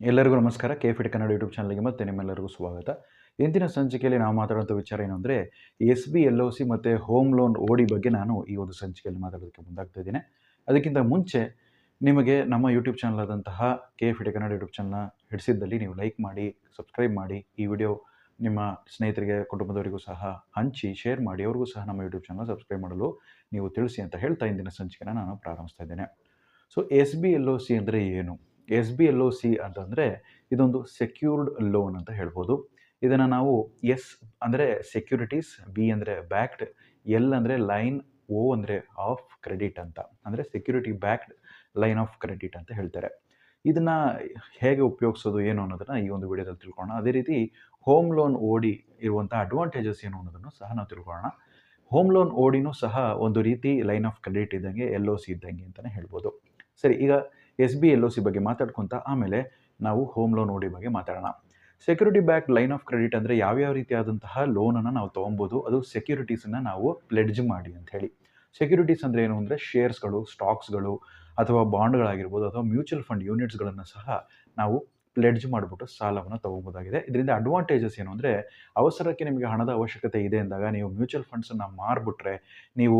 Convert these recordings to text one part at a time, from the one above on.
ಎಲ್ಲರಿಗೂ ನಮಸ್ಕಾರ. K fit Kannada YouTube ಚಾನಲ್ಗೆ ಮತ್ತೆ ನಿಮ್ಮೆಲ್ಲರಿಗೂ ಸ್ವಾಗತ. ಇಂದಿನ ಸಂಚಿಕೆಯಲ್ಲಿ ನಾವು ಮಾತಾಡುವಂಥ ವಿಚಾರ ಏನು ಅಂದರೆ S B L O C ಮತ್ತು ಹೋಮ್ ಲೋನ್ ಓಡಿ ಬಗ್ಗೆ ನಾನು ಈ ಒಂದು ಸಂಚಿಕೆಯಲ್ಲಿ ಮಾತಾಡೋದಕ್ಕೆ ಮುಂದಾಗ್ತಾ ಇದ್ದೇನೆ. ಅದಕ್ಕಿಂತ ಮುಂಚೆ ನಿಮಗೆ ನಮ್ಮ ಯೂಟ್ಯೂಬ್ ಚಾನಲ್ ಆದಂತಹ ಕೆ ಫಿಟ್ ಕನ್ನಡ ಯೂಟ್ಯೂಬ್ ಚಾನಲ್ನ ಹಿಡಿಸಿದ್ದಲ್ಲಿ ನೀವು ಲೈಕ್ ಮಾಡಿ, ಸಬ್ಸ್ಕ್ರೈಬ್ ಮಾಡಿ, ಈ ವಿಡಿಯೋ ನಿಮ್ಮ ಸ್ನೇಹಿತರಿಗೆ, ಕುಟುಂಬದವರಿಗೂ ಸಹ ಹಂಚಿ, ಶೇರ್ ಮಾಡಿ, ಅವ್ರಿಗೂ ಸಹ ನಮ್ಮ ಯೂಟ್ಯೂಬ್ ಚಾನಲ್ ಸಬ್ಸ್ಕ್ರೈಬ್ ಮಾಡಲು ನೀವು ತಿಳಿಸಿ ಅಂತ ಹೇಳ್ತಾ ಇಂದಿನ ಸಂಚಿಕೆನ ನಾನು ಪ್ರಾರಂಭಿಸ್ತಾ ಇದ್ದೇನೆ. So S B L O C ಅಂದರೆ ಏನು? S B L O C ಅಂತಂದರೆ ಇದೊಂದು ಸೆಕ್ಯೂರ್ಡ್ ಲೋನ್ ಅಂತ ಹೇಳ್ಬೋದು. ಇದನ್ನು ನಾವು ಎಸ್ ಅಂದರೆ ಸೆಕ್ಯೂರಿಟೀಸ್, ಬಿ ಅಂದರೆ ಬ್ಯಾಕ್ಡ್, ಎಲ್ ಅಂದರೆ ಲೈನ್ ಓ ಅಂದರೆ ಆಫ್ ಕ್ರೆಡಿಟ್ ಅಂತ. ಅಂದರೆ security backed, line of credit ಅಂತ ಹೇಳ್ತಾರೆ. ಇದನ್ನು ಹೇಗೆ ಉಪಯೋಗಿಸೋದು ಏನು ಅನ್ನೋದನ್ನು ಈ ಒಂದು ವಿಡಿಯೋದಲ್ಲಿ ತಿಳ್ಕೊಳ್ಳೋಣ. ಅದೇ ರೀತಿ ಹೋಮ್ ಲೋನ್ ಓಡಿ ಇರುವಂಥ ಅಡ್ವಾಂಟೇಜಸ್ ಏನು ಅನ್ನೋದನ್ನು ಸಹ ನಾವು ತಿಳ್ಕೊಳ್ಳೋಣ. ಹೋಮ್ ಲೋನ್ ಓಡಿನೂ ಸಹ ಒಂದು ರೀತಿ ಲೈನ್ ಆಫ್ ಕ್ರೆಡಿಟ್ ಇದ್ದಂಗೆ, ಎಲ್ ಒ ಸಿ ಇದ್ದಂಗೆ ಅಂತಲೇ ಹೇಳ್ಬೋದು. ಸರಿ, ಈಗ S B L O C ಬಗ್ಗೆ ಮಾತಾಡ್ಕೊತ ಆಮೇಲೆ ನಾವು ಹೋಮ್ ಲೋನ್ ಓಡಿ ಬಗ್ಗೆ ಮಾತಾಡೋಣ. Security back line of credit ಅಂದರೆ ಯಾವ್ಯಾವ ರೀತಿಯಾದಂತಹ ಲೋನನ್ನು ನಾವು ತೊಗೊಬೋದು, ಅದು ಸೆಕ್ಯೂರಿಟೀಸನ್ನು ನಾವು ಪ್ಲೆಡ್ಜ್ ಮಾಡಿ ಅಂತ ಹೇಳಿ. ಸೆಕ್ಯೂರಿಟೀಸ್ ಅಂದರೆ ಏನು ಅಂದರೆ ಶೇರ್ಸ್ಗಳು ಸ್ಟಾಕ್ಸ್ಗಳು ಅಥವಾ ಬಾಂಡ್ಗಳಾಗಿರ್ಬೋದು ಅಥವಾ ಮ್ಯೂಚುವಲ್ ಫಂಡ್ ಯೂನಿಟ್ಸ್ಗಳನ್ನು ಸಹ ನಾವು ಪ್ಲೆಡ್ಜ್ ಮಾಡಿಬಿಟ್ಟು ಸಾಲವನ್ನು ತೊಗೋಬೋದಾಗಿದೆ. ಇದರಿಂದ ಅಡ್ವಾಂಟೇಜಸ್ ಏನು ಅಂದರೆ ಅವಸರಕ್ಕೆ ನಿಮಗೆ ಹಣದ ಅವಶ್ಯಕತೆ ಇದೆ ಅಂದಾಗ ನೀವು ಮ್ಯೂಚುವಲ್ ಫಂಡ್ಸನ್ನು ಮಾರಿಬಿಟ್ರೆ ನೀವು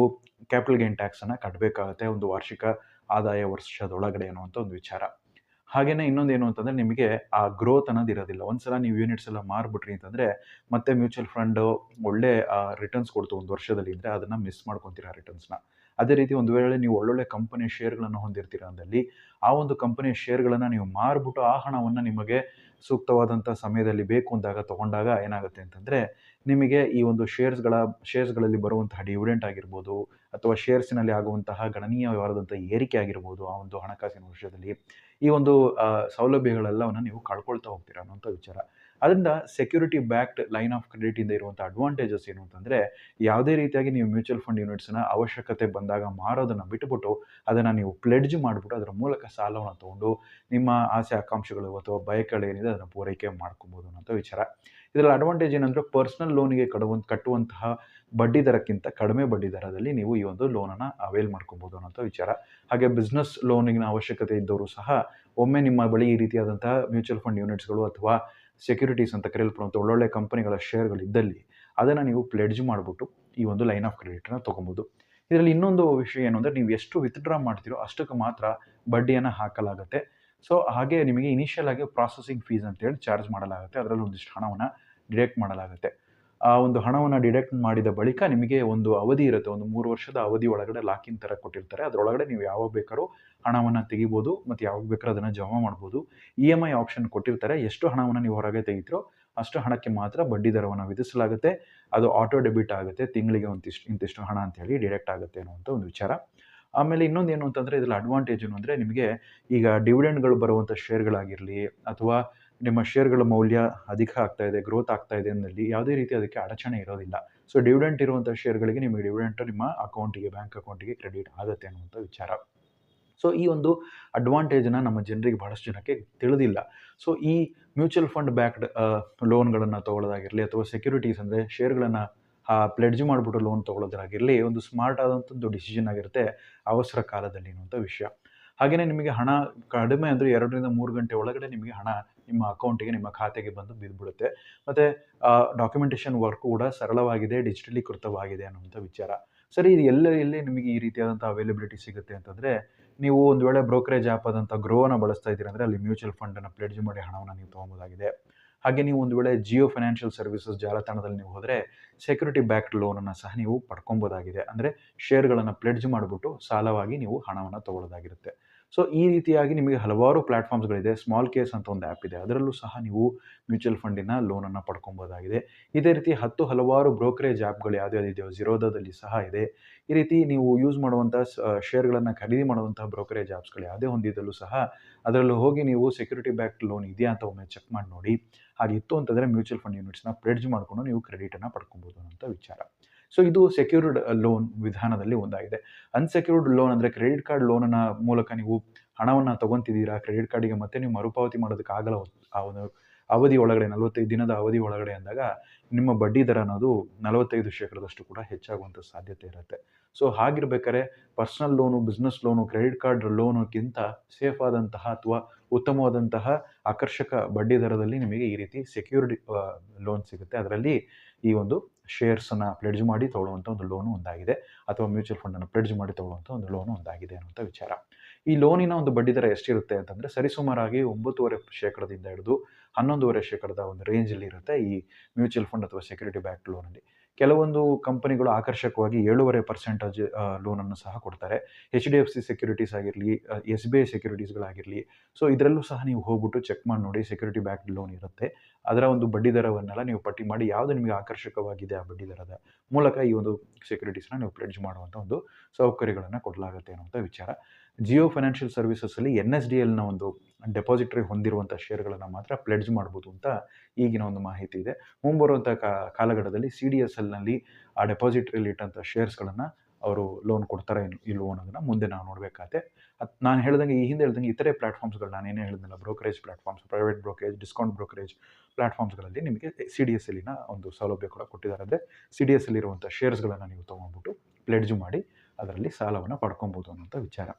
ಕ್ಯಾಪಿಟಲ್ ಗೇನ್ ಟ್ಯಾಕ್ಸನ್ನು ಕಟ್ಟಬೇಕಾಗುತ್ತೆ ಒಂದು ವಾರ್ಷಿಕ ಆದಾಯ ವರ್ಷದೊಳಗಡೆ ಅನ್ನುವಂಥ ಒಂದು ವಿಚಾರ. ಇನ್ನೊಂದು ಏನು ಅಂತಂದರೆ ನಿಮಗೆ ಆ ಗ್ರೋತ್ ಅನ್ನೋದು ಇರೋದಿಲ್ಲ. ಒಂದ್ಸಲ ನೀವು ಯೂನಿಟ್ಸ್ ಎಲ್ಲ ಮಾರ್ಬಿಟ್ರಿ ಅಂತಂದರೆ ಮತ್ತೆ ಮ್ಯೂಚುವಲ್ ಫಂಡ್ ಒಳ್ಳೆ ರಿಟರ್ನ್ಸ್ ಕೊಡ್ತು ಒಂದು ವರ್ಷದಲ್ಲಿ ಅಂದರೆ ಅದನ್ನು ಮಿಸ್ ಮಾಡ್ಕೊತೀರಾ ರಿಟರ್ನ್ಸ್ನ ಅದೇ ರೀತಿ ಒಂದು ವೇಳೆ ನೀವು ಒಳ್ಳೊಳ್ಳೆ ಕಂಪನಿ ಶೇರ್ಗಳನ್ನು ಹೊಂದಿರ್ತೀರ ಅಂದಲ್ಲಿ, ಆ ಒಂದು ಕಂಪನಿಯ ಶೇರ್ಗಳನ್ನು ನೀವು ಮಾರ್ಬಿಟ್ಟು ಆ ಹಣವನ್ನು ನಿಮಗೆ ಸೂಕ್ತವಾದಂಥ ಸಮಯದಲ್ಲಿ ಬೇಕು ಅಂದಾಗ ತಗೊಂಡಾಗ ಏನಾಗುತ್ತೆ ಅಂತಂದರೆ ನಿಮಗೆ ಈ ಒಂದು ಶೇರ್ಸ್ಗಳ ಶೇರ್ಸ್ಗಳಲ್ಲಿ ಬರುವಂತಹ ಡಿವಿಡೆಂಟ್ ಆಗಿರ್ಬೋದು ಅಥವಾ ಶೇರ್ಸ್ನಲ್ಲಿ ಆಗುವಂತಹ ಗಣನೀಯವಾದಂಥ ಏರಿಕೆ ಆಗಿರ್ಬೋದು ಆ ಒಂದು ಹಣಕಾಸಿನ ವರ್ಷದಲ್ಲಿ ಈ ಒಂದು ಸೌಲಭ್ಯಗಳೆಲ್ಲವನ್ನು ನೀವು ಕಳ್ಕೊಳ್ತಾ ಹೋಗ್ತೀರಾ ಅನ್ನೋಂಥ ವಿಚಾರ. ಅದರಿಂದ ಸೆಕ್ಯೂರಿಟಿ ಬ್ಯಾಕ್ಡ್ ಲೈನ್ ಆಫ್ ಕ್ರೆಡಿಟಿಂದ ಇರುವಂಥ ಅಡ್ವಾಂಟೇಜಸ್ ಏನು ಅಂತಂದರೆ ಯಾವುದೇ ರೀತಿಯಾಗಿ ನೀವು ಮ್ಯೂಚುವಲ್ ಫಂಡ್ ಯೂನಿಟ್ಸನ್ನ ಅವಶ್ಯಕತೆ ಬಂದಾಗ ಮಾರೋದನ್ನು ಬಿಟ್ಟುಬಿಟ್ಟು ಅದನ್ನು ನೀವು ಪ್ಲೆಡ್ಜ್ ಮಾಡಿಬಿಟ್ಟು ಅದರ ಮೂಲಕ ಸಾಲವನ್ನು ತಗೊಂಡು ನಿಮ್ಮ ಆಸೆ ಆಕಾಂಕ್ಷೆಗಳು ಅಥವಾ ಬಯಕೆಗಳೇನಿದೆ ಅದನ್ನು ಪೂರೈಕೆ ಮಾಡ್ಕೊಬೋದು ಅನ್ನೋಂಥ ವಿಚಾರ. ಇದರಲ್ಲಿ ಅಡ್ವಾಂಟೇಜ್ ಏನಂದರೆ ಪರ್ಸ್ನಲ್ ಲೋನಿಗೆ ಕಡುವಂತ ಕಟ್ಟುವಂತಹ ಬಡ್ಡಿ ದರಕ್ಕಿಂತ ಕಡಿಮೆ ಬಡ್ಡಿ ದರದಲ್ಲಿ ನೀವು ಈ ಒಂದು ಲೋನನ್ನು ಅವೈಲ್ ಮಾಡ್ಕೊಬೋದು ಅನ್ನೋಂಥ ವಿಚಾರ. ಹಾಗೆ ಬಿಸ್ನೆಸ್ ಲೋನಿನ ಅವಶ್ಯಕತೆ ಇದ್ದವರು ಸಹ ಒಮ್ಮೆ ನಿಮ್ಮ ಬಳಿ ಈ ರೀತಿಯಾದಂತಹ ಮ್ಯೂಚುವಲ್ ಫಂಡ್ ಯೂನಿಟ್ಸ್ಗಳು ಅಥವಾ ಸೆಕ್ಯೂರಿಟೀಸ್ ಅಂತ ಕರೆಯಲ್ಪಡುವಂಥ ಒಳ್ಳೊಳ್ಳೆ ಕಂಪನಿಗಳ ಶೇರ್ಗಳಿದ್ದಲ್ಲಿ ಅದನ್ನು ನೀವು ಪ್ಲೆಡ್ಜ್ ಮಾಡಿಬಿಟ್ಟು ಈ ಒಂದು ಲೈನ್ ಆಫ್ ಕ್ರೆಡಿಟನ್ನು ತೊಗೊಬೋದು. ಇದರಲ್ಲಿ ಇನ್ನೊಂದು ವಿಷಯ ಏನು ಅಂದರೆ ನೀವು ಎಷ್ಟು ವಿತ್ಡ್ರಾ ಮಾಡ್ತೀರೋ ಅಷ್ಟಕ್ಕೆ ಮಾತ್ರ ಬಡ್ಡಿಯನ್ನು ಹಾಕಲಾಗುತ್ತೆ. ಸೊ ಹಾಗೆ ನಿಮಗೆ ಇನಿಷಿಯಲ್ ಆಗಿ ಪ್ರಾಸೆಸಿಂಗ್ ಫೀಸ್ ಅಂತೇಳಿ ಚಾರ್ಜ್ ಮಾಡಲಾಗುತ್ತೆ. ಅದರಲ್ಲಿ ಒಂದಿಷ್ಟು ಹಣವನ್ನು ಡಿಡಕ್ಟ್ ಮಾಡಲಾಗುತ್ತೆ. ಆ ಒಂದು ಹಣವನ್ನು ಡಿಡಕ್ಟ್ ಮಾಡಿದ ಬಳಿಕ ನಿಮಗೆ ಒಂದು ಅವಧಿ ಇರುತ್ತೆ. ಒಂದು ಮೂರು ವರ್ಷದ ಅವಧಿ ಒಳಗಡೆ ಲಾಕಿನ್ ಥರ ಕೊಟ್ಟಿರ್ತಾರೆ. ಅದರೊಳಗಡೆ ನೀವು ಯಾವಾಗ ಬೇಕಾದ್ರೂ ಹಣವನ್ನು ತೆಗಿಬೋದು ಮತ್ತು ಯಾವಾಗ ಬೇಕಾದ್ರೂ ಅದನ್ನು ಜಮಾ ಮಾಡ್ಬೋದು. ಇ ಎಂ ಐ ಆಪ್ಷನ್ ಕೊಟ್ಟಿರ್ತಾರೆ. ಎಷ್ಟು ಹಣವನ್ನು ನೀವು ಹೊರಗೆ ತೆಗಿತೀರೋ ಅಷ್ಟು ಹಣಕ್ಕೆ ಮಾತ್ರ ಬಡ್ಡಿ ದರವನ್ನು ವಿಧಿಸಲಾಗುತ್ತೆ. ಅದು ಆಟೋ ಡೆಬಿಟ್ ಆಗುತ್ತೆ. ತಿಂಗಳಿಗೆ ಒಂದಿಷ್ಟು ಇಂತಿಷ್ಟು ಹಣ ಅಂತೇಳಿ ಡಿಡಕ್ಟ್ ಆಗುತ್ತೆ ಅನ್ನುವಂಥ ಒಂದು ವಿಚಾರ. ಆಮೇಲೆ ಇನ್ನೊಂದು ಏನು ಅಂತಂದರೆ ಇದರಲ್ಲಿ ಅಡ್ವಾಂಟೇಜ್ ಏನು ಅಂದರೆ ನಿಮಗೆ ಈಗ ಡಿವಿಡೆಂಡ್ಗಳು ಬರುವಂಥ ಶೇರ್ಗಳಾಗಿರಲಿ ಅಥವಾ ನಿಮ್ಮ ಶೇರ್ಗಳ ಮೌಲ್ಯ ಅಧಿಕ ಆಗ್ತಾ ಇದೆ ಗ್ರೋತ್ ಆಗ್ತಾ ಇದೆ ಅಂದಲ್ಲಿ ಯಾವುದೇ ರೀತಿ ಅದಕ್ಕೆ ಅಡಚಣೆ ಇರೋದಿಲ್ಲ. ಸೊ ಡಿವಿಡೆಂಟ್ ಇರುವಂಥ ಶೇರ್ಗಳಿಗೆ ನಿಮಗೆ ಡಿವಿಡೆಂಟ್ ನಿಮ್ಮ ಅಕೌಂಟಿಗೆ ಬ್ಯಾಂಕ್ ಅಕೌಂಟಿಗೆ ಕ್ರೆಡಿಟ್ ಆಗುತ್ತೆ ಅನ್ನುವಂಥ ವಿಚಾರ. ಸೊ ಈ ಒಂದು ಅಡ್ವಾಂಟೇಜನ್ನು ನಮ್ಮ ಜನರಿಗೆ ಬಹಳಷ್ಟು ಜನಕ್ಕೆ ತಿಳಿದಿಲ್ಲ. ಸೊ ಈ ಮ್ಯೂಚುವಲ್ ಫಂಡ್ ಬ್ಯಾಕ್ಡ್ ಲೋನ್ಗಳನ್ನು ತೊಗೊಳ್ಳೋದಾಗಿರಲಿ ಅಥವಾ ಸೆಕ್ಯೂರಿಟೀಸ್ ಅಂದರೆ ಶೇರ್ಗಳನ್ನು ಪ್ಲೆಡ್ಜ್ ಮಾಡಿಬಿಟ್ಟು ಲೋನ್ ತೊಗೊಳ್ಳೋದಾಗಿರಲಿ ಒಂದು ಸ್ಮಾರ್ಟ್ ಆದಂಥದ್ದು ಡಿಸಿಷನ್ ಆಗಿರುತ್ತೆ ಅವಸರ ಕಾಲದಲ್ಲಿ ಅನ್ನುವಂಥ ವಿಷಯ. ಹಾಗೆಯೇ ನಿಮಗೆ ಹಣ ಕಡಿಮೆ ಅಂದರೆ ಎರಡರಿಂದ ಮೂರು ಗಂಟೆ ಒಳಗಡೆ ನಿಮಗೆ ಹಣ ನಿಮ್ಮ ಅಕೌಂಟಿಗೆ ನಿಮ್ಮ ಖಾತೆಗೆ ಬಂದು ಬಿದ್ದುಬಿಡುತ್ತೆ ಮತ್ತು ಡಾಕ್ಯುಮೆಂಟೇಷನ್ ವರ್ಕ್ ಕೂಡ ಸರಳವಾಗಿದೆ ಡಿಜಿಟಲೀಕೃತವಾಗಿದೆ ಅನ್ನುವಂಥ ವಿಚಾರ. ಸರಿ, ಇದು ಎಲ್ಲ ಎಲ್ಲಿ ನಿಮಗೆ ಈ ರೀತಿಯಾದಂಥ ಅವೈಲಬಿಲಿಟಿ ಸಿಗುತ್ತೆ ಅಂತಂದರೆ, ನೀವು ಒಂದು ವೇಳೆ ಬ್ರೋಕರೇಜ್ ಆಪ್ ಆದಂಥ ಗ್ರೋನ ಬಳಸ್ತಾ ಇದ್ದೀರಿ ಅಂದರೆ ಅಲ್ಲಿ ಮ್ಯೂಚುವಲ್ ಫಂಡನ್ನು ಪ್ಲೆಡ್ಜ್ ಮಾಡಿ ಹಣವನ್ನು ನೀವು ತೊಗೊಬೋದಾಗಿದೆ ಹಾಗೆ ನೀವು ಒಂದು ವೇಳೆ ಜಿಯೋ ಫೈನಾನ್ಷಿಯಲ್ ಸರ್ವಿಸಸ್ ಜಾಲತಾಣದಲ್ಲಿ ನೀವು ಹೋದರೆ ಸೆಕ್ಯೂರಿಟಿ ಬ್ಯಾಕ್ಡ್ ಲೋನನ್ನು ಸಹ ನೀವು ಪಡ್ಕೊಬೋದಾಗಿದೆ. ಅಂದರೆ ಶೇರ್ಗಳನ್ನು ಪ್ಲೆಡ್ಜ್ ಮಾಡಿಬಿಟ್ಟು ಸಾಲವಾಗಿ ನೀವು ಹಣವನ್ನು ತಗೊಳ್ಳೋದಾಗಿರುತ್ತೆ. ಸೊ, ಈ ರೀತಿಯಾಗಿ ನಿಮಗೆ ಹಲವಾರು ಪ್ಲಾಟ್ಫಾರ್ಮ್ಸ್ಗಳಿದೆ. ಸ್ಮಾಲ್ ಕೇಸ್ ಅಂತ ಒಂದು ಆ್ಯಪ್ ಇದೆ. ಅದರಲ್ಲೂ ಸಹ ನೀವು ಮ್ಯೂಚುವಲ್ ಫಂಡಿನ ಲೋನನ್ನು ಪಡ್ಕೊಬೋದಾಗಿದೆ. ಇದೇ ರೀತಿ ಹತ್ತು ಹಲವಾರು ಬ್ರೋಕರೇಜ್ ಆ್ಯಪ್ಗಳು ಯಾವುದ್ಯಾವುದಿದೆಯೋ ಜಿರೋದಾದಲ್ಲಿ ಸಹ ಇದೆ. ಈ ರೀತಿ ನೀವು ಯೂಸ್ ಮಾಡುವಂಥ ಶೇರ್ಗಳನ್ನು ಖರೀದಿ ಮಾಡುವಂತಹ ಬ್ರೋಕರೇಜ್ ಆ್ಯಪ್ಸ್ಗಳು ಯಾವುದೇ ಹೊಂದಿದ್ದಲ್ಲೂ ಸಹ ಅದರಲ್ಲೂ ಹೋಗಿ ನೀವು ಸೆಕ್ಯೂರಿಟಿ ಬ್ಯಾಕ್ಡ್ ಲೋನ್ ಇದೆಯಾ ಅಂತ ಒಮ್ಮೆ ಚೆಕ್ ಮಾಡಿ ನೋಡಿ. ಹಾಗಿತ್ತು ಅಂತಂದರೆ ಮ್ಯೂಚುವಲ್ ಫಂಡ್ ಯೂನಿಟ್ಸ್ನ ಪ್ರೆಡ್ಜ್ ಮಾಡಿಕೊಂಡು ನೀವು ಕ್ರೆಡಿಟನ್ನು ಪಡ್ಕೊಬೋದು ಅಂತ ವಿಚಾರ. ಸೊ ಇದು ಸೆಕ್ಯೂರ್ಡ್ ಲೋನ್ ವಿಧಾನದಲ್ಲಿ ಒಂದಾಗಿದೆ. ಅನ್ಸೆಕ್ಯೂರ್ಡ್ ಲೋನ್ ಅಂದರೆ ಕ್ರೆಡಿಟ್ ಕಾರ್ಡ್ ಲೋನನ್ನ ಮೂಲಕ ನೀವು ಹಣವನ್ನು ತೊಗೊತಿದ್ದೀರಾ, ಕ್ರೆಡಿಟ್ ಕಾರ್ಡಿಗೆ ಮತ್ತೆ ನೀವು ಮರುಪಾವತಿ ಮಾಡೋದಕ್ಕೆ ಆಗಲ್ಲ ಆ ಒಂದು ಅವಧಿ ಒಳಗಡೆ, ನಲವತ್ತೈದು ದಿನದ ಅವಧಿ ಒಳಗಡೆ ಅಂದಾಗ ನಿಮ್ಮ ಬಡ್ಡಿ ದರ ಅನ್ನೋದು ನಲವತ್ತೈದು ಶೇಕಡದಷ್ಟು ಕೂಡ ಹೆಚ್ಚಾಗುವಂಥ ಸಾಧ್ಯತೆ ಇರುತ್ತೆ. So, ಹಾಗಿರ್ಬೇಕಾದ್ರೆ personal loan, business loan, credit card ಲೋನುಕ್ಕಿಂತ safe ಆದಂತಹ ಅಥವಾ ಉತ್ತಮವಾದಂತಹ ಆಕರ್ಷಕ ಬಡ್ಡಿ ದರದಲ್ಲಿ ನಿಮಗೆ ಈ ರೀತಿ ಸೆಕ್ಯೂರಿಟಿ ಲೋನ್ ಸಿಗುತ್ತೆ. ಅದರಲ್ಲಿ ಈ ಒಂದು ಶೇರ್ಸನ್ನು ಪ್ಲೆಡ್ಜ್ ಮಾಡಿ ತೊಗೊಳ್ಳುವಂಥ ಒಂದು ಲೋನು ಒಂದಾಗಿದೆ. ಅಥವಾ ಮ್ಯೂಚುವಲ್ ಫಂಡನ್ನು ಪ್ಲೆಡ್ಜ್ ಮಾಡಿ ತೊಗೊಳ್ಳುವಂಥ ಒಂದು ಲೋನು ಒಂದಾಗಿದೆ ಅನ್ನುವಂಥ ವಿಚಾರ. ಈ ಲೋನಿನ ಒಂದು ಬಡ್ಡಿ ದರ ಎಷ್ಟಿರುತ್ತೆ ಅಂತಂದರೆ ಸರಿಸುಮಾರಾಗಿ ಒಂಬತ್ತುವರೆ ಶೇಕಡದಿಂದ ಹಿಡಿದು ಹನ್ನೊಂದೂವರೆ ಶೇಕಡದ ಒಂದು ರೇಂಜಲ್ಲಿ ಇರುತ್ತೆ ಈ ಮ್ಯೂಚುವಲ್ ಫಂಡ್ ಅಥವಾ ಸೆಕ್ಯೂರಿಟಿ ಬ್ಯಾಕ್ ಲೋನಲ್ಲಿ ಕೆಲವೊಂದು ಕಂಪನಿಗಳು ಆಕರ್ಷಕವಾಗಿ ಏಳುವರೆ ಪರ್ಸೆಂಟೇಜ್ ಲೋನನ್ನು ಸಹ ಕೊಡ್ತಾರೆ. H D F C securities ಆಗಿರಲಿ ಎಸ್ ಬಿ ಐ ಸೆಕ್ಯೂರಿಟೀಸ್ಗಳಾಗಿರಲಿ ಸೊ ಇದರಲ್ಲೂ ಸಹ ನೀವು ಹೋಗ್ಬಿಟ್ಟು ಚೆಕ್ ಮಾಡಿ ನೋಡಿ ಸೆಕ್ಯೂರಿಟಿ ಬ್ಯಾಕ್ ಲೋನ್ ಇರುತ್ತೆ. ಅದರ ಒಂದು ಬಡ್ಡಿ ದರವನ್ನೆಲ್ಲ ನೀವು ಪಟ್ಟಿ ಮಾಡಿ ಯಾವುದು ನಿಮಗೆ ಆಕರ್ಷಕವಾಗಿದೆ ಆ ಬಡ್ಡಿ ದರದ ಮೂಲಕ ಈ ಒಂದು ಸೆಕ್ಯೂರಿಟೀಸ್ನ ನೀವು ಪ್ಲೆಡ್ಜ್ ಮಾಡುವಂಥ ಒಂದು ಸೌಕರ್ಯಗಳನ್ನು ಕೊಡಲಾಗುತ್ತೆ ಅನ್ನುವಂಥ ವಿಚಾರ. ಜಿಯೋ ಫೈನಾನ್ಷಿಯಲ್ ಸರ್ವಿಸಸಲ್ಲಿ ಎನ್ ಎಸ್ ಡಿ ಎಲ್ನ ಒಂದು ಡೆಪಾಸಿಟ್ರಿ ಹೊಂದಿರುವಂಥ ಶೇರ್ಗಳನ್ನು ಮಾತ್ರ ಪ್ಲೆಡ್ಜ್ ಮಾಡ್ಬೋದು ಅಂತ ಈಗಿನ ಒಂದು ಮಾಹಿತಿ ಇದೆ. ಮುಂಬರುವಂಥ ಕಾಲಘಟ್ಟದಲ್ಲಿ ಸಿ ಡಿ ಎಸ್ ಎಲ್ನಲ್ಲಿ ಆ ಡೆಪಾಸಿಟ್ರಿಯಲ್ಲಿ ಇಟ್ಟಂಥ ಶೇರ್ಸ್ಗಳನ್ನು ಅವರು ಲೋನ್ ಕೊಡ್ತಾರೆ ಇಲ್ವೋ ಅನ್ನೋದನ್ನು ಮುಂದೆ ನಾವು ನೋಡಬೇಕಾಗತ್ತೆ. ನಾನು ಹೇಳ್ದಂಗೆ ಈ ಹಿಂದೆ ಹೇಳ್ದಂಗೆ ಇತರೆ ಪ್ಲಾಟ್ಫಾರ್ಮ್ಸ್ಗಳು ನಾನೇನೇ ಹೇಳಿದ್ನಲ್ಲ, brokerage platforms, private brokerage, discount brokerage ಪ್ಲಾಟ್ಫಾರ್ಮ್ಸ್ಗಳಲ್ಲಿ ನಿಮಗೆ ಸಿ ಡಿ ಎಸ್ ಎಲ್ಲಿನ ಒಂದು ಸೌಲಭ್ಯ ಕೂಡ ಕೊಟ್ಟಿದ್ದಾರೆ. ಸಿ ಡಿ ಎಸ್ ಎಲ್ಲಿರುವಂಥ ಶೇರ್ಸ್ಗಳನ್ನು ನೀವು ತೊಗೊಂಡ್ಬಿಟ್ಟು ಪ್ಲೆಡ್ಜ್ ಮಾಡಿ ಅದರಲ್ಲಿ ಸಾಲವನ್ನು ಪಡ್ಕೊಬೋದು ಅನ್ನೋಂಥ ವಿಚಾರ.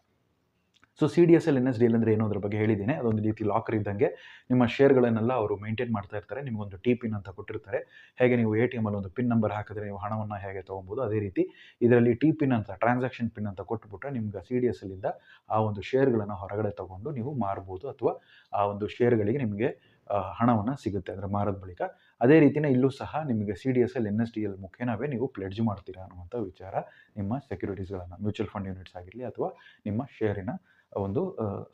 So C D S L N S D L ಅಂದರೆ ಏನು ಅದ್ರ ಬಗ್ಗೆ ಹೇಳಿದ್ದೀನಿ. ಅದೊಂದು ರೀತಿ ಲಾಕರ್ ಇದ್ದಂಗೆ ನಿಮ್ಮ ಶೇರ್ಗಳನ್ನೆಲ್ಲ ಅವರು ಮೇಂಟೈನ್ ಮಾಡ್ತಾ ಇರ್ತಾರೆ. ನಿಮಗೊಂದು ಟಿ ಪಿನ್ ಅಂತ ಕೊಟ್ಟಿರ್ತಾರೆ. ಹೇಗೆ ನೀವು ಎ ಟಿ ಎಮಲ್ಲಿ ಒಂದು ಪಿನ್ ನಂಬರ್ ಹಾಕಿದ್ರೆ ನೀವು ಹಣವನ್ನು ಹೇಗೆ ತೊಗೊಬೋದು, ಅದೇ ರೀತಿ ಇದರಲ್ಲಿ ಟಿ ಪಿನ್ ಅಂತ ಟ್ರಾನ್ಸಾಕ್ಷನ್ ಪಿನ್ ಅಂತ ಕೊಟ್ಟುಬಿಟ್ರೆ ನಿಮ್ಗೆ ಸಿ ಡಿ ಎಸ್ ಎಲ್ಲಿಂದ ಆ ಒಂದು ಶೇರ್ಗಳನ್ನು ಹೊರಗಡೆ ತೊಗೊಂಡು ನೀವು ಮಾರ್ಬೋದು ಅಥವಾ ಆ ಒಂದು ಶೇರ್ಗಳಿಗೆ ನಿಮಗೆ ಹಣವನ್ನು ಸಿಗುತ್ತೆ ಅಂದರೆ ಮಾರದ ಬಳಿಕ. ಅದೇ ರೀತಿಯೇ ಇಲ್ಲೂ ಸಹ ನಿಮಗೆ C D S L N S D L ಮುಖೇನವೇ ನೀವು ಪ್ಲೆಡ್ಜ್ ಮಾಡ್ತೀರಾ ಅನ್ನುವಂಥ ವಿಚಾರ ನಿಮ್ಮ ಸೆಕ್ಯೂರಿಟೀಸ್ಗಳನ್ನು ಮ್ಯೂಚುವಲ್ ಫಂಡ್ ಯೂನಿಟ್ಸ್ ಆಗಿರಲಿ ಅಥವಾ ನಿಮ್ಮ ಶೇರಿನ ಒಂದು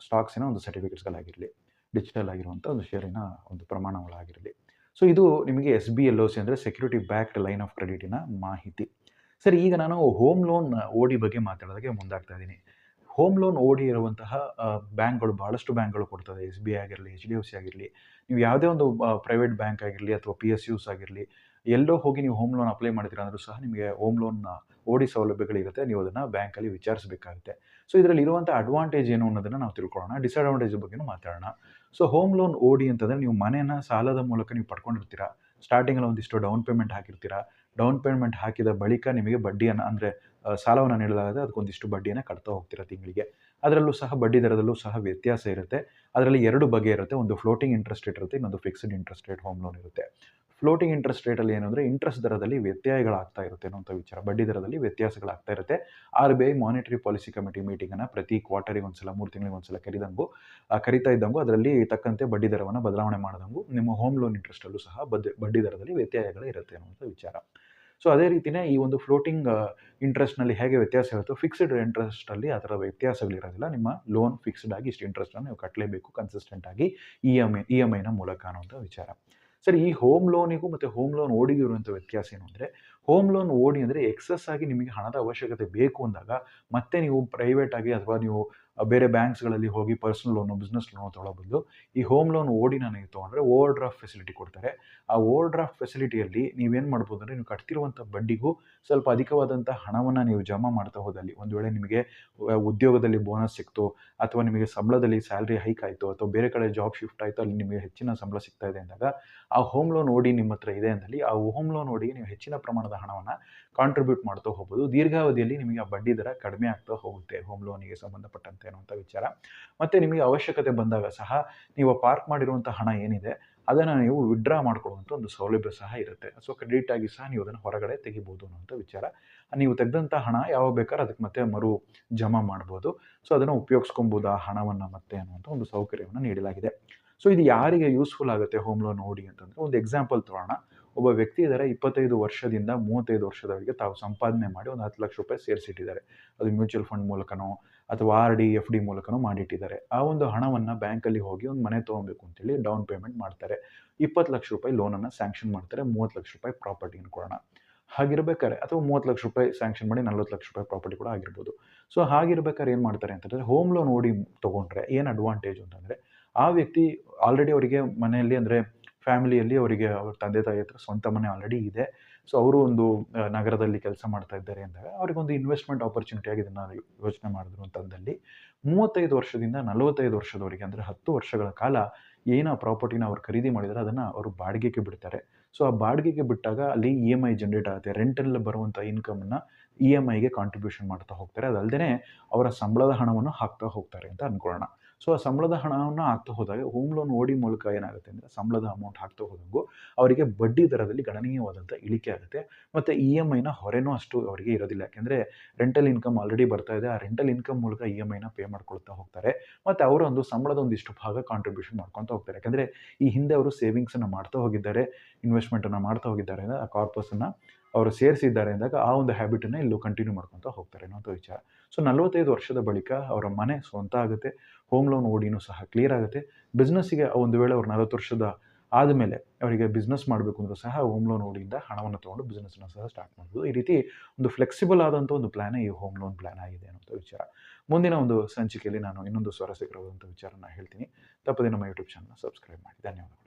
ಸ್ಟಾಕ್ಸಿನ ಒಂದು ಸರ್ಟಿಫಿಕೇಟ್ಸ್ಗಳಾಗಿರಲಿ ಡಿಜಿಟಲ್ ಆಗಿರುವಂಥ ಒಂದು ಶೇರಿನ ಒಂದು ಪ್ರಮಾಣಗಳಾಗಿರಲಿ. ಸೊ ಇದು ನಿಮಗೆ S B L O C ಅಂದರೆ ಸೆಕ್ಯೂರಿಟಿ ಬ್ಯಾಕ್ಡ್ ಲೈನ್ ಆಫ್ ಕ್ರೆಡಿಟಿನ ಮಾಹಿತಿ. ಸರಿ, ಈಗ ನಾನು ಹೋಮ್ ಲೋನ್ ಓಡಿ ಬಗ್ಗೆ ಮಾತಾಡೋದಕ್ಕೆ ಮುಂದಾಗ್ತಾ ಇದ್ದೀನಿ. ಹೋಮ್ ಲೋನ್ ಓಡಿ ಇರುವಂತಹ ಬ್ಯಾಂಕ್ಗಳು ಭಾಳಷ್ಟು ಬ್ಯಾಂಕ್ಗಳು ಕೊಡ್ತದೆ. ಎಸ್ ಬಿ ಐ ಆಗಿರಲಿ ಎಚ್ ಡಿ ಎಫ್ ಸಿ ಆಗಿರಲಿ, ನೀವು ಯಾವುದೇ ಒಂದು ಪ್ರೈವೇಟ್ ಬ್ಯಾಂಕ್ ಆಗಿರಲಿ ಅಥವಾ ಪಿ ಎಸ್ ಯುಸ್ ಆಗಿರಲಿ ಎಲ್ಲೋ ಹೋಗಿ ನೀವು ಹೋಮ್ ಲೋನ್ ಅಪ್ಲೈ ಮಾಡ್ತೀರಾ ಅಂದರೂ ಸಹ ನಿಮಗೆ ಹೋಮ್ ಲೋನ್ ಓಡಿ ಸೌಲಭ್ಯಗಳಿರುತ್ತೆ. ನೀವು ಅದನ್ನು ಬ್ಯಾಂಕಲ್ಲಿ ವಿಚಾರಿಸಬೇಕಾಗುತ್ತೆ. ಸೊ ಇದರಲ್ಲಿ ಇರುವಂಥ ಅಡ್ವಾಂಟೇಜ್ ಏನು ಅನ್ನೋದನ್ನು ನಾವು ತಿಳ್ಕೊಳ್ಳೋಣ. ಡಿಸ್ಅಡ್ವಾಂಟೇಜ್ ಬಗ್ಗೆನೂ ಮಾತಾಡೋಣ. ಸೊ ಹೋಮ್ ಲೋನ್ ಓಡಿ ಅಂತಂದರೆ ನೀವು ಮನೆಯನ್ನು ಸಾಲದ ಮೂಲಕ ನೀವು ಪಡ್ಕೊಂಡಿರ್ತೀರಾ? ಸ್ಟಾರ್ಟಿಂಗಲ್ಲಿ ಒಂದಿಷ್ಟು ಡೌನ್ ಪೇಮೆಂಟ್ ಹಾಕಿರ್ತೀರಾ? ಡೌನ್ ಪೇಮೆಂಟ್ ಹಾಕಿದ ಬಳಿಕ ನಿಮಗೆ ಬಡ್ಡಿಯನ್ನು ಅಂದರೆ ಸಾಲವನ್ನು ನೀಡಲಾಗುತ್ತೆ ಅದಕ್ಕೊಂದಿಷ್ಟು ಬಡ್ಡಿಯನ್ನು ಕಟ್ತಾ ಹೋಗ್ತೀರಾ ತಿಂಗಳಿಗೆ. ಅದರಲ್ಲೂ ಸಹ ಬಡ್ಡಿ ದರದಲ್ಲೂ ಸಹ ವ್ಯತ್ಯಾಸ ಇರುತ್ತೆ. ಅದರಲ್ಲಿ ಎರಡು ಬಗೆ ಇರುತ್ತೆ. ಒಂದು ಫ್ಲೋಟಿಂಗ್ ಇಂಟ್ರೆಸ್ಟ್ ರೇಟ್ ಇರುತ್ತೆ, ಇನ್ನೊಂದು fixed interest rate home loan ಇರುತ್ತೆ. ಫ್ಲೋಟಿಂಗ್ ಇಂಟ್ರೆಸ್ಟ್ ರೇಟಲ್ಲಿ ಏನಂದರೆ ಇಂಟ್ರೆಸ್ಟ್ ದರದಲ್ಲಿ ವ್ಯತ್ಯಯಗಳಾಗ್ತಾ ಇರುತ್ತೆ ಅನ್ನೋಂಥ ವಿಚಾರ. ಬಡ್ಡಿ ದರದಲ್ಲಿ ವ್ಯತ್ಯಾಸಗಳಾಗ್ತಾ ಇರುತ್ತೆ. R B I monetary policy committee ಮೀಟಿಂಗನ್ನು ಪ್ರತಿ ಕ್ವಾರ್ಟರಿಗೆ ಒಂದ್ಸಲ, ಮೂರು ತಿಂಗಳಿಗೆ ಒಂದ್ಸಲ ಕರಿದಂಗು ಕರಿತಾ ಇದ್ದಂಗೂ, ಅದರಲ್ಲಿ ತಕ್ಕಂತೆ ಬಡ್ಡಿ ದರವನ್ನು ಬದಲಾವಣೆ ಮಾಡಿದಂಗು, ನಿಮ್ಮ ಹೋಮ್ ಲೋನ್ ಇಂಟ್ರೆಸ್ಟಲ್ಲೂ ಸಹ ಬಡ್ಡಿ ದರದಲ್ಲಿ ವ್ಯತ್ಯಯಗಳು ಇರುತ್ತೆ ಅನ್ನುವಂಥ ವಿಚಾರ. ಸೊ ಅದೇ ರೀತಿಯೇ ಈ ಒಂದು ಫ್ಲೋಟಿಂಗ್ ಇಂಟ್ರೆಸ್ಟ್ನಲ್ಲಿ ಹೇಗೆ ವ್ಯತ್ಯಾಸ ಇರುತ್ತೋ ಫಿಕ್ಸ್ಡ್ ಇಂಟ್ರೆಸ್ಟಲ್ಲಿ ಆ ಥರ ವ್ಯತ್ಯಾಸಗಳಿರೋದಿಲ್ಲ. ನಿಮ್ಮ ಲೋನ್ ಫಿಕ್ಸ್ಡ್ ಆಗಿ ಇಷ್ಟು ಇಂಟ್ರೆಸ್ಟನ್ನು ನೀವು ಕಟ್ಟಲೇಬೇಕು ಕನ್ಸಿಸ್ಟೆಂಟ್ ಆಗಿ E M I E M ಐನ ಮೂಲಕ ಅನ್ನೋಂಥ ವಿಚಾರ. ಸರಿ, ಈ ಹೋಮ್ ಲೋನಿಗೂ ಮತ್ತು ಹೋಮ್ ಲೋನ್ ಓಡಿಗೂ ಇರುವಂಥ ವ್ಯತ್ಯಾಸ ಏನು ಅಂದರೆ ಹೋಮ್ ಲೋನ್ ಓಡಿ ಅಂದರೆ ಎಕ್ಸಸ್ ಆಗಿ ನಿಮಗೆ ಹಣದ ಅವಶ್ಯಕತೆ ಬೇಕು ಅಂದಾಗ ಮತ್ತೆ ನೀವು ಪ್ರೈವೇಟ್ ಆಗಿ ಅಥವಾ ನೀವು ಬೇರೆ ಬ್ಯಾಂಕ್ಸ್ಗಳಲ್ಲಿ ಹೋಗಿ ಪರ್ಸನಲ್ ಲೋನು, ಬಿಸ್ನೆಸ್ ಲೋನು ತೊಗೊಳ್ಳೋ ಈ ಹೋಮ್ ಲೋನ್ ಓಡಿ ನನಗೆ ತೊಗೊಂಡ್ರೆ ಓವರ್ ಡ್ರಾಫ್ಟ್ ಫೆಸಿಲಿಟಿ ಕೊಡ್ತಾರೆ. ಆ ಓವರ್ ಡ್ರಾಫ್ಟ್ ಫೆಸಿಲಿಟಿಯಲ್ಲಿ ನೀವೇನು ಮಾಡ್ಬೋದು ಅಂದರೆ ನೀವು ಕಟ್ತಿರುವಂಥ ಬಡ್ಡಿಗೂ ಸ್ವಲ್ಪ ಅಧಿಕವಾದಂಥ ಹಣವನ್ನು ನೀವು ಜಮಾ ಮಾಡ್ತಾ ಹೋದಲ್ಲಿ. ಒಂದು ವೇಳೆ ನಿಮಗೆ ಉದ್ಯೋಗದಲ್ಲಿ ಬೋನಸ್ ಸಿಕ್ತು ಅಥವಾ ನಿಮಗೆ ಸಂಬಳದಲ್ಲಿ ಸ್ಯಾಲ್ರಿ ಹೈಕ್ ಆಯಿತು ಅಥವಾ ಬೇರೆ ಕಡೆ ಜಾಬ್ ಶಿಫ್ಟ್ ಆಯಿತು ಅಲ್ಲಿ ನಿಮಗೆ ಹೆಚ್ಚಿನ ಸಂಬಳ ಸಿಗ್ತಾ ಇದೆ ಅಂದಾಗ ಆ ಹೋಮ್ ಲೋನ್ ಓಡಿ ನಿಮ್ಮ ಹತ್ರ ಇದೆ ಅಂದಲ್ಲಿ ಆ ಹೋಮ್ ಲೋನ್ ಓಡಿಗೆ ನೀವು ಹೆಚ್ಚಿನ ಪ್ರಮಾಣದ ಹಣವನ್ನು ಕಾಂಟ್ರಿಬ್ಯೂಟ್ ಮಾಡ್ತಾ ಹೋಗ್ಬೋದು. ದೀರ್ಘಾವಧಿಯಲ್ಲಿ ನಿಮಗೆ ಆ ಬಡ್ಡಿ ದರ ಕಡಿಮೆ ಆಗ್ತಾ ಹೋಗುತ್ತೆ ಹೋಮ್ ಲೋನಿಗೆ ಸಂಬಂಧಪಟ್ಟಂತೆ ಅನ್ನುವಂಥ ವಿಚಾರ. ಮತ್ತು ನಿಮಗೆ ಅವಶ್ಯಕತೆ ಬಂದಾಗ ಸಹ ನೀವು ಪಾರ್ಕ್ ಮಾಡಿರುವಂಥ ಹಣ ಏನಿದೆ, ಅದನ್ನು ನೀವು ವಿಡ್ರಾ ಮಾಡ್ಕೊಳ್ಳುವಂಥ ಒಂದು ಸೌಲಭ್ಯ ಸಹ ಇರುತ್ತೆ. ಸೊ ಕ್ರೆಡಿಟ್ ಆಗಿ ಸಹ ನೀವು ಅದನ್ನು ಹೊರಗಡೆ ತೆಗಿಬೋದು ಅನ್ನೋಂಥ ವಿಚಾರ. ನೀವು ತೆಗೆದಂಥ ಹಣ ಯಾವಾಗ ಬೇಕಾದ್ರೆ ಅದಕ್ಕೆ ಮತ್ತೆ ಮರು ಜಮಾ ಮಾಡ್ಬೋದು. ಸೊ ಅದನ್ನು ಉಪಯೋಗಿಸ್ಕೊಬೋದು ಆ ಹಣವನ್ನು ಮತ್ತೆ ಅನ್ನುವಂಥ ಒಂದು ಸೌಕರ್ಯವನ್ನು ನೀಡಲಾಗಿದೆ. ಸೊ ಇದು ಯಾರಿಗೆ ಯೂಸ್ಫುಲ್ ಆಗುತ್ತೆ ಹೋಮ್ ಲೋನ್ ನೋಡಿ ಅಂತಂದರೆ ಒಂದು ಎಕ್ಸಾಂಪಲ್ ತೊಗೊಳ್ಳೋಣ ಒಬ್ಬ ವ್ಯಕ್ತಿ ಇದ್ದಾರೆ ಇಪ್ಪತ್ತೈದು ವರ್ಷದಿಂದ ಮೂವತ್ತೈದು ವರ್ಷದವರೆಗೆ ತಾವು ಸಂಪಾದನೆ ಮಾಡಿ ಒಂದು ಹತ್ತು ಲಕ್ಷ ರೂಪಾಯಿ ಸೇರಿಸಿಟ್ಟಿದ್ದಾರೆ. ಅದು ಮ್ಯೂಚುವಲ್ ಫಂಡ್ ಮೂಲಕನೋ ಅಥವಾ ಆರ್ ಡಿ, ಎಫ್ ಡಿ ಮೂಲಕನೋ ಮಾಡಿಟ್ಟಿದ್ದಾರೆ. ಆ ಒಂದು ಹಣವನ್ನು ಬ್ಯಾಂಕಲ್ಲಿ ಹೋಗಿ ಒಂದು ಮನೆ ತೊಗೊಬೇಕು ಅಂತೇಳಿ ಡೌನ್ ಪೇಮೆಂಟ್ ಮಾಡ್ತಾರೆ. ಇಪ್ಪತ್ತು ಲಕ್ಷ ರೂಪಾಯಿ ಲೋನನ್ನು ಸ್ಯಾಂಕ್ಷನ್ ಮಾಡ್ತಾರೆ, ಮೂವತ್ತು ಲಕ್ಷ ರೂಪಾಯಿ ಪ್ರಾಪರ್ಟಿನ ಕೊಡೋಣ. ಹಾಗಿರ್ಬೇಕಾದ್ರೆ, ಅಥವಾ ಮೂವತ್ತು ಲಕ್ಷ ರೂಪಾಯಿ ಸ್ಯಾಂಕ್ಷನ್ ಮಾಡಿ ನಲ್ವತ್ತು ಲಕ್ಷ ರೂಪಾಯಿ ಪ್ರಾಪರ್ಟಿ ಕೂಡ ಆಗಿರ್ಬೋದು. ಸೊ, ಹಾಗಿರ್ಬೇಕಾದ್ರೆ ಏನು ಮಾಡ್ತಾರೆ ಅಂತಂದರೆ, ಹೋಮ್ ಲೋನ್ ಓಡಿ ತೊಗೊಂಡ್ರೆ ಏನು ಅಡ್ವಾಂಟೇಜ್ ಅಂತಂದರೆ, ಆ ವ್ಯಕ್ತಿ ಆಲ್ರೆಡಿ ಅವರಿಗೆ ಮನೆಯಲ್ಲಿ ಅಂದರೆ ಫ್ಯಾಮಿಲಿಯಲ್ಲಿ ಅವರಿಗೆ ಅವ್ರ ತಂದೆ ತಾಯಿ ಹತ್ರ ಸ್ವಂತ ಮನೆ ಆಲ್ರೆಡಿ ಇದೆ. ಸೊ ಅವರು ಒಂದು ನಗರದಲ್ಲಿ ಕೆಲಸ ಮಾಡ್ತಾ ಇದ್ದಾರೆ ಅಂದಾಗ ಅವರಿಗೊಂದು ಇನ್ವೆಸ್ಟ್ಮೆಂಟ್ ಆಪರ್ಚುನಿಟಿಯಾಗಿ ಇದನ್ನು ಯೋಚನೆ ಮಾಡಿದ್ರು ಅಂತಂದಲ್ಲಿ. ಮೂವತ್ತೈದು ವರ್ಷದಿಂದ ನಲವತ್ತೈದು ವರ್ಷದವರೆಗೆ ಅಂದರೆ ಹತ್ತು ವರ್ಷಗಳ ಕಾಲ ಏನು ಆ ಪ್ರಾಪರ್ಟಿನ ಅವ್ರು ಖರೀದಿ ಮಾಡಿದರೆ ಅದನ್ನು ಅವರು ಬಾಡಿಗೆಗೆ ಬಿಡ್ತಾರೆ. ಸೊ ಆ ಬಾಡಿಗೆಗೆ ಬಿಟ್ಟಾಗ ಅಲ್ಲಿ ಇ ಎಂ ಐ ಜನ್ರೇಟ್ ಆಗುತ್ತೆ. ರೆಂಟಲ್ಲಿ ಬರುವಂಥ ಇನ್ಕಮನ್ನು ಇ ಎಂ ಐಗೆ ಕಾಂಟ್ರಿಬ್ಯೂಷನ್ ಮಾಡ್ತಾ ಹೋಗ್ತಾರೆ. ಅದಲ್ಲದೆ ಅವರ ಸಂಬಳದ ಹಣವನ್ನು ಹಾಕ್ತಾ ಹೋಗ್ತಾರೆ ಅಂತ ಅಂದ್ಕೊಳ್ಳೋಣ ಸೊ ಆ ಸಂಬಳದ ಹಣವನ್ನು ಹಾಕ್ತಾ ಹೋದಾಗ ಹೋಮ್ ಲೋನ್ ಓಡಿ ಮೂಲಕ ಏನಾಗುತ್ತೆ ಅಂದರೆ, ಸಂಬಳದ ಅಮೌಂಟ್ ಹಾಕ್ತಾ ಹೋದಂಗೂ ಅವರಿಗೆ ಬಡ್ಡಿ ದರದಲ್ಲಿ ಗಣನೀಯವಾದಂಥ ಇಳಿಕೆ ಆಗುತ್ತೆ. ಮತ್ತು ಇ ಎಂ ಐನ ಹೊರೆನೂ ಅಷ್ಟು ಅವರಿಗೆ ಇರೋದಿಲ್ಲ. ಯಾಕೆಂದರೆ ರೆಂಟಲ್ ಇನ್ಕಮ್ ಆಲ್ರೆಡಿ ಬರ್ತಾ ಇದೆ. ಆ ರೆಂಟಲ್ ಇನ್ಕಮ್ ಮೂಲಕ ಇ ಎಂ ಐನ ಪೇ ಮಾಡ್ಕೊಳ್ತಾ ಹೋಗ್ತಾರೆ. ಮತ್ತು ಅವರ ಒಂದು ಸಂಬಳದ ಒಂದಿಷ್ಟು ಭಾಗ ಕಾಂಟ್ರಿಬ್ಯೂಷನ್ ಮಾಡ್ಕೊತಾ ಹೋಗ್ತಾರೆ. ಯಾಕೆಂದರೆ, ಈ ಹಿಂದೆ ಅವರು ಸೇವಿಂಗ್ಸನ್ನು ಮಾಡ್ತಾ ಹೋಗಿದ್ದಾರೆ ಇನ್ವೆಸ್ಟ್ಮೆಂಟನ್ನು ಮಾಡ್ತಾ ಹೋಗಿದ್ದಾರೆ, ಆ ಕಾರ್ಪಸನ್ನು ಅವರು ಸೇರಿಸಿದ್ದಾರೆ ಅಂದಾಗ ಆ ಒಂದು ಹ್ಯಾಬಿಟನ್ನು ಇಲ್ಲೂ ಕಂಟಿನ್ಯೂ ಮಾಡ್ಕೊತಾ ಹೋಗ್ತಾರೆ ಅನ್ನೋಂಥ ವಿಚಾರ. ಸೊ ನಲವತ್ತೈದು ವರ್ಷದ ಬಳಿಕ ಅವರ ಮನೆ ಸ್ವಂತ ಆಗುತ್ತೆ ಹೋಮ್ ಲೋನ್ ಓಡಿನೂ ಸಹ ಕ್ಲಿಯರ್ ಆಗುತ್ತೆ. ಬಿಸ್ನೆಸ್ಸಿಗೆ ಒಂದು ವೇಳೆ ಅವ್ರು ನಲವತ್ತು ವರ್ಷದ ಆದಮೇಲೆ ಅವರಿಗೆ ಬಿಸ್ನೆಸ್ ಮಾಡಬೇಕು ಅಂದರೂ ಸಹ ಹೋಮ್ ಲೋನ್ ಓಡಿಯಿಂದ ಹಣವನ್ನು ತೊಗೊಂಡು ಬಿಸ್ನೆಸ್ನ ಸಹ ಸ್ಟಾರ್ಟ್ ಮಾಡ್ಬೋದು. ಈ ರೀತಿ ಒಂದು ಫ್ಲೆಕ್ಸಿಬಲ್ ಆದಂಥ ಒಂದು ಪ್ಲ್ಯಾನೇ ಈ ಹೋಮ್ ಲೋನ್ ಪ್ಲ್ಯಾನ್ ಆಗಿದೆ ಅನ್ನೋಂಥ ವಿಚಾರ. ಮುಂದಿನ ಒಂದು ಸಂಚಿಕೆಯಲ್ಲಿ ನಾನು ಇನ್ನೊಂದು ಸ್ವಾರಸ್ಯಕರವಾದಂಥ ವಿಚಾರನ ಹೇಳ್ತೀನಿ. ತಪ್ಪದೆ ನಮ್ಮ ಯೂಟ್ಯೂಬ್ ಚಾನಲ್ನ ಸಬ್ಸ್ಕ್ರೈಬ್ ಮಾಡಿ. ಧನ್ಯವಾದಗಳು.